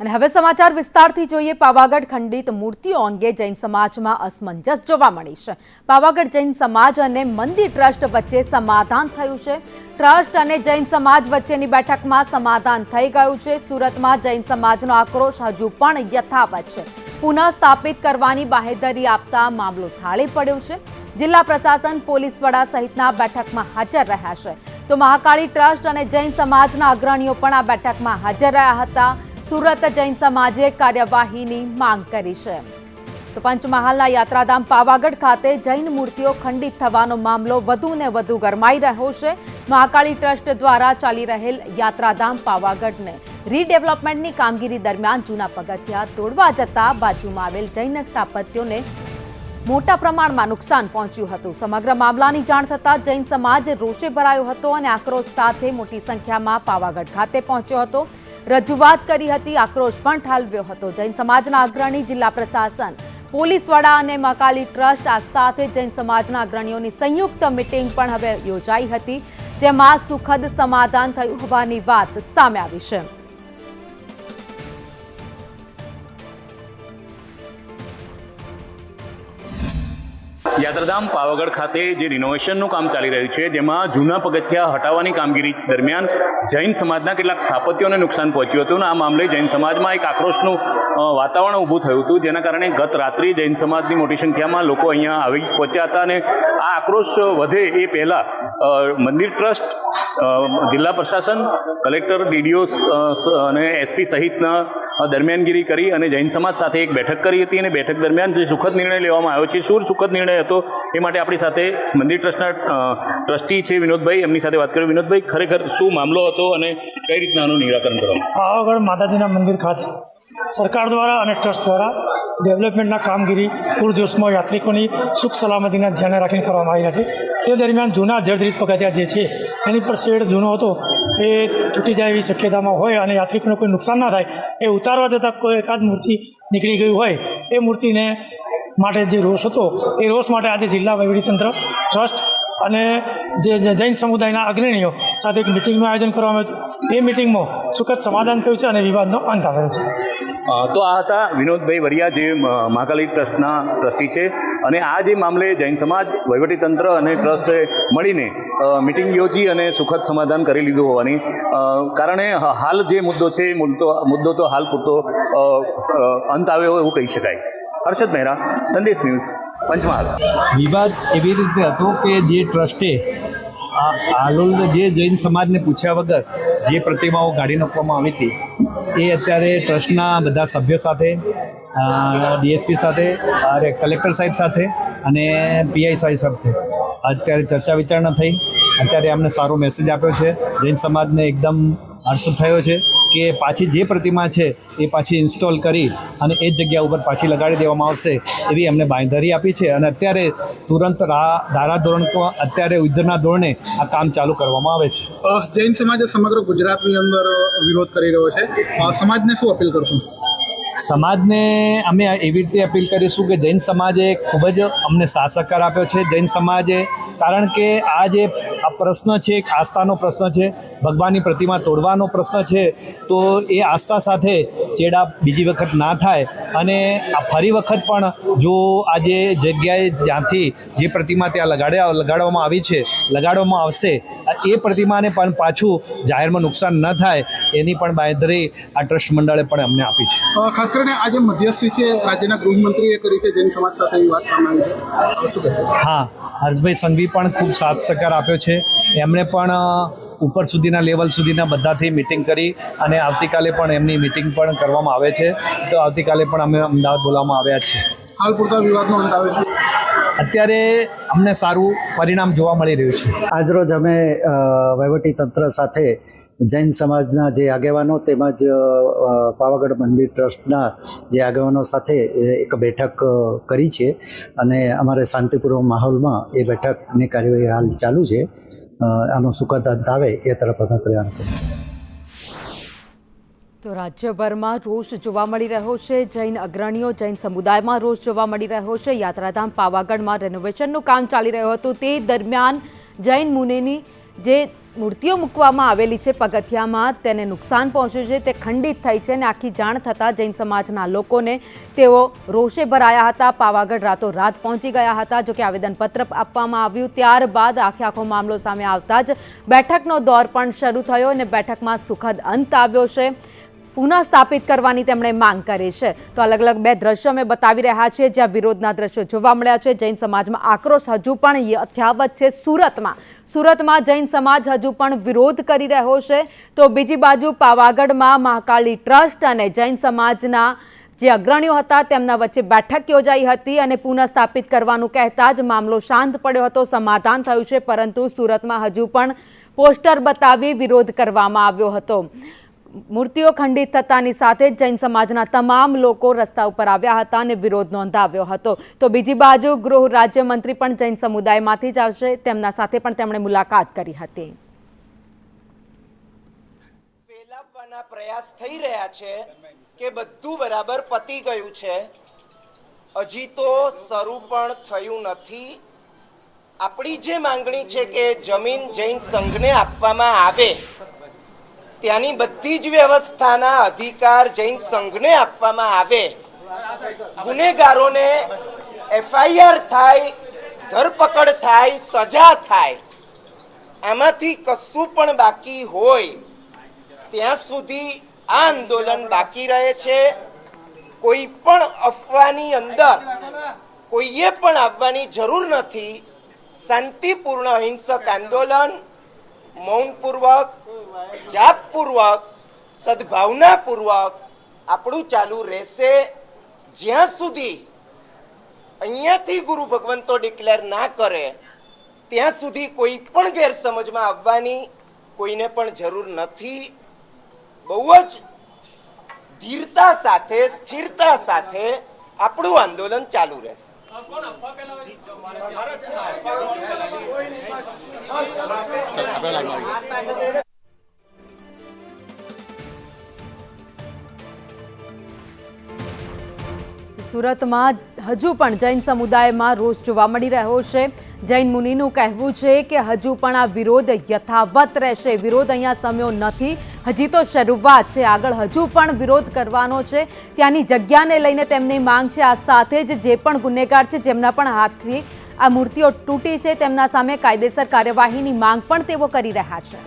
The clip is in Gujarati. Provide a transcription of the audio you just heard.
અને હવે સમાચાર વિસ્તારથી જોઈએ, પાવાગઢ ખંડિત મૂર્તિઓ અંગે જૈન સમાજમાં અસમંજસ જોવા મળી છે. પાવાગઢ જૈન સમાજ અને મંદિર ટ્રસ્ટ વચ્ચે સમાધાન થયું છે. ટ્રસ્ટ અને જૈન સમાજ વચ્ચેની બેઠકમાં સમાધાન થઈ ગયું છે. સુરતમાં જૈન સમાજનો આક્રોશ હજુ પણ યથાવત છે. પુનઃ સ્થાપિત કરવાની બાહેધરી આપતા મામલો થાળે પડ્યો છે. જિલ્લા પ્રશાસન, પોલીસ વડા સહિતના બેઠકમાં હાજર રહ્યા છે. તો મહાકાળી ટ્રસ્ટ અને જૈન સમાજના અગ્રણીઓ પણ આ બેઠકમાં હાજર રહ્યા હતા. સુરત જૈન સમાજે કાર્યવાહીની માંગ કરી છે. તો પંચમહાલના યાત્રાધામ પાવાગઢ ખાતે જૈન મૂર્તિઓ ખંડિત થવાનો મામલો વધુ ને વધુ ગરમાઈ રહ્યો છે. મહાકાળી ટ્રસ્ટ દ્વારા ચાલી રહેલ યાત્રાધામ પાવાગઢને રીડેવલપમેન્ટની કામગીરી દરમિયાન જૂના પગથિયા તોડવા જતા બાજુમાં આવેલ જૈન સ્થાપત્યોને મોટા પ્રમાણમાં નુકસાન પહોંચ્યું હતું. સમગ્ર મામલાની જાણ થતાં જૈન સમાજ રોષે ભરાયો હતો અને આક્રોશ સાથે મોટી સંખ્યામાં પાવાગઢ ખાતે પહોંચ્યો હતો. રજૂઆત કરી હતી, આક્રોશ પણ ઠાલવ્યો હતો. જૈન સમાજના અગ્રણી જિલ્લા પ્રશાસન પોલીસ વડા અને મકાલી ટ્રસ્ટ આ સાથે જૈન સમાજના અગ્રણીઓની સંયુક્ત મિટિંગ પણ હવે યોજાઈ હતી, જેમાં સુખદ સમાધાન થયું હોવાની વાત સામે આવી છે. યાત્રાધામ પાવાગઢ ખાતે જે રિનોવેશનનું કામ ચાલી રહ્યું છે, જેમાં જૂના પગથિયા હટાવવાની કામગીરી દરમિયાન જૈન સમાજના કેટલાક સ્થાપત્યોને નુકસાન પહોંચ્યું હતું. અને આ મામલે જૈન સમાજમાં એક આક્રોશનું વાતાવરણ ઊભું થયું હતું, જેના કારણે ગત રાત્રિ જૈન સમાજની મોટી સંખ્યામાં લોકો અહીંયા આવી પહોંચ્યા હતા. અને આ આક્રોશ વધે એ પહેલાં મંદિર ટ્રસ્ટ જિલ્લા પ્રશાસન, કલેક્ટર, ડીડીઓ અને એસપી સહિતના દરમિયાનગીરી કરી અને જૈન સમાજ સાથે એક બેઠક કરી હતી અને બેઠક દરમિયાન જે સુખદ નિર્ણય લેવામાં આવ્યો છે, શું સુખદ નિર્ણય હતો એ માટે આપણી સાથે મંદિર ટ્રસ્ટના ટ્રસ્ટી છે વિનોદભાઈ, એમની સાથે વાત કરી. વિનોદભાઈ, ખરેખર શું મામલો હતો અને કઈ રીતના આનું નિરાકરણ કરવામાં પાવાગઢ માતાજીના મંદિર ખાતે સરકાર દ્વારા અને ટ્રસ્ટ દ્વારા ડેવલપમેન્ટના કામગીરી, પૂરજોશમાં યાત્રિકોની સુખ સલામતીના ધ્યાને રાખીને કરવામાં આવી છે. તે દરમિયાન જૂના જર્જરિત પગથિયા જે છે, એની પર શેડ જૂનો હતો, એ તૂટી જાય એવી શક્યતામાં હોય અને યાત્રિકોને કોઈ નુકસાન ના થાય, એ ઉતારવા જતાં કોઈ એકાદ મૂર્તિ નીકળી ગઈ હોય, એ મૂર્તિને માટે જે રોષ હતો, એ રોષ માટે આજે જિલ્લા વહીવટીતંત્ર ટ્રસ્ટ અને જે જૈન સમુદાયના અગ્રણીઓ સાથે એક મિટિંગનું આયોજન કરવામાં આવ્યું હતું. એ મિટિંગમાં સુખદ સમાધાન થયું છે અને વિવાદનો અંત આવ્યો છે. તો આ હતા વિનોદભાઈ વરિયા જે મહાકાલી ટ્રસ્ટના ટ્રસ્ટી છે. અને આ જે મામલે જૈન સમાજ, વહીવટીતંત્ર અને ટ્રસ્ટે મળીને મિટિંગ યોજી અને સુખદ સમાધાન કરી લીધું હોવાની. કારણે હાલ જે મુદ્દો છે મુદ્દો મુદ્દો તો હાલ પૂરતો અંત આવ્યો એવું કહી શકાય. હર્ષદ મહેરા, સંદેશ ન્યૂઝ, પંચમહાલ. વિવાદ એવી રીતે હતો કે જે ટ્રસ્ટે હાલોલ જે જૈન સમાજને પૂછ્યા વગર જે પ્રતિમાઓ કાઢી નાખવામાં આવી હતી, એ અત્યારે ટ્રસ્ટના બધા સભ્યો સાથે ડીએસપી સાથે, અરે કલેક્ટર સાહેબ સાથે અને પીઆઈ સાહેબ સાથે અત્યારે ચર્ચા વિચારણા થઈ. અત્યારે અમને સારો મેસેજ આપ્યો છે. જૈન સમાજને એકદમ હર્ષ થયો છે. કે પાછી જે પ્રતિમા છે એ પાછી ઇન્સ્ટોલ કરી અને એ જ જગ્યા ઉપર પાછી લગાડી દેવામાં આવશે એવી એમને બાંયધરી આપી છે. અને અત્યારે તુરંત ધારાધોરણ ધારા ધોરણ અત્યારે યુદ્ધના ધોરણે આ કામ ચાલુ કરવામાં આવે છે. જૈન સમાજે સમગ્ર ગુજરાતની અંદર વિરોધ કરી રહ્યો છે. સમાજને શું અપીલ કરશું? સમાજને અમે એવી રીતે અપીલ કરીશું કે જૈન સમાજે ખૂબ જ અમને સાથ સહકાર આપ્યો છે. જૈન સમાજે કારણ કે આ જે આ પ્રશ્ન છે એક આસ્થાનો પ્રશ્ન છે ભગવાનની પ્રતિમા તોડવાનો પ્રશ્ન છે તો એ આસ્થા સાથે ચેડા બીજી વખત ના થાય. અને આ ફરી વખત પણ જો આ જે જગ્યાએ જ્યાંથી જે પ્રતિમા ત્યાં લગાડ્યા લગાડવામાં આવી છે લગાડવામાં આવશે એ પ્રતિમાને પણ પાછું જાહેરમાં નુકસાન ન થાય એની પણ બાંયધરી આ ટ્રસ્ટ મંડળે પણ અમને આપી છે. ખાસ કરીને આ જે મધ્યસ્થી છે રાજ્યના ગૃહમંત્રીએ કરી છે જૈન સમાજ સાથે વાત સામે હા હર્ષભાઈ સંઘવી પણ ખૂબ સાથ સહકાર આપ્યો છે. એમણે પણ ઉપર સુધીના લેવલ સુધીના બધાથી મિટિંગ કરી અને આવતીકાલે પણ એમની મિટિંગ પણ કરવામાં આવે છે. તો આવતીકાલે પણ અમે અમદાવાદ બોલાવવામાં આવ્યા છે હાલ પૂરતા વિવાદનો અંત આવે છે. અત્યારે અમને સારું પરિણામ જોવા મળી રહ્યું છે. આજરોજ અમે તંત્ર સાથે જૈન સમાજના જે આગેવાનો તેમજ પાવાગઢ મંદિર ટ્રસ્ટના જે આગેવાનો સાથે એક બેઠક કરી છે અને અમારે શાંતિપૂર્વક માહોલમાં એ બેઠકની કાર્યવાહી હાલ ચાલુ છે. આનો સુખદ અંત આવે એ તરફ અમે પ્રયાણ કરી તો રાજ્યભરમાં રોષ જોવા મળી રહ્યો છે. જૈન અગ્રણીઓ જૈન સમુદાયમાં રોષ જોવા મળી રહ્યો છે. યાત્રાધામ પાવાગઢમાં રેનોવેશનનું કામ ચાલી રહ્યું હતું. તે દરમિયાન જૈન મુનેની જે મૂર્તિઓ મૂકવામાં આવેલી છે પગથિયામાં. તેને નુકસાન પહોંચ્યું છે, તે ખંડિત થઈ છે અને આખી જાણ થતાં જૈન સમાજના લોકોને તેઓ રોષે ભરાયા હતા. પાવાગઢ રાતો રાત પહોંચી ગયા હતા, જોકે આવેદનપત્ર આપવામાં આવ્યું. ત્યારબાદ આખે આખો મામલો સામે આવતા જ બેઠકનો દોર પણ શરૂ થયો અને બેઠકમાં સુખદ અંત આવ્યો છે. પુનઃ સ્થાપિત કરવાની તેમણે માંગ કરી છે. તો અલગ અલગ બે દ્રશ્યો અમે બતાવી રહ્યા છીએ, જ્યાં વિરોધના દ્રશ્યો જોવા મળ્યા છે. જૈન સમાજમાં આક્રોશ હજુ પણ યથાવત છે સુરતમાં. સુરતમાં જૈન સમાજ હજુ પણ વિરોધ કરી રહ્યો છે. તો બીજી બાજુ પાવાગઢમાં મહાકાળી ટ્રસ્ટ અને જૈન સમાજના જે અગ્રણીઓ હતા, તેમના વચ્ચે બેઠક યોજાઈ હતી અને પુનઃસ્થાપિત કરવાનું કહેતા જ મામલો શાંત પડ્યો હતો, સમાધાન થયું છે, પરંતુ સુરતમાં હજુ પણ પોસ્ટર બતાવી વિરોધ કરવામાં આવ્યો હતો. મૂર્તિઓ ખંડિત થતાની સાથે જ જૈન સમાજના તમામ લોકો રસ્તા ઉપર આવ્યા હતા અને વિરોધ નોંધાવ્યો હતો. તો બીજી બાજુ ગૃહ રાજ્યમંત્રી પણ જૈન સમુદાયમાંથી જ આવશે. તેમના સાથે પણ તેમણે મુલાકાત કરી હતી. ફેલાવવાના પ્રયાસ થઈ રહ્યા છે કે બધું બરાબર પતી ગયું છે. હજી તો શરૂ પણ થયું નથી. આપણી જે માંગણી છે કે જમીન જૈન સંઘને આપવામાં આવે ત્યાંની બધી જ વ્યવસ્થાના અધિકાર જૈન સંઘને આપવામાં આવે. ગુનેગારોને એફઆઈઆર થાય, ધરપકડ થાય, સજા થાય. આમાંથી કશું પણ બાકી હોય. ત્યાં સુધી આ આંદોલન બાકી રહે છે. કોઈ પણ અફવાની અંદર કોઈએ પણ આવવાની જરૂર નથી. શાંતિપૂર્ણ અહિંસક આંદોલન મૌનપૂર્વક, જાપપૂર્વક, સદભાવનાપૂર્વક આપણું ચાલુ રહેશે. જ્યાં સુધી અહીંયાથી ગુરુ ભગવંતો ડિક્લેર ના કરે, ત્યાં સુધી કોઈ પણ ગેરસમજમાં આવવાની કોઈને પણ જરૂર નથી. બહુ જ ધીરતા સાથે, સ્થિરતા સાથે આપણું આંદોલન ચાલુ રહેશે. આપેલા સુરતમાં હજુ પણ જૈન સમુદાયમાં રોષ જોવા મળી રહ્યો છે. જૈન મુનિનું કહેવું છે કે હજુ પણ આ વિરોધ યથાવત રહેશે. વિરોધ અહીંયા સમ્યો નથી. હજી તો શરૂઆત છે. આગળ હજુ પણ વિરોધ કરવાનો છે. ત્યાંની જગ્યાને લઈને તેમની માંગ છે. આ સાથે જ જે પણ ગુનેગાર છે જેમના પણ હાથથી આ મૂર્તિઓ તૂટી છે તેમના સામે કાયદેસર કાર્યવાહીની માંગ પણ તેઓ કરી રહ્યા છે.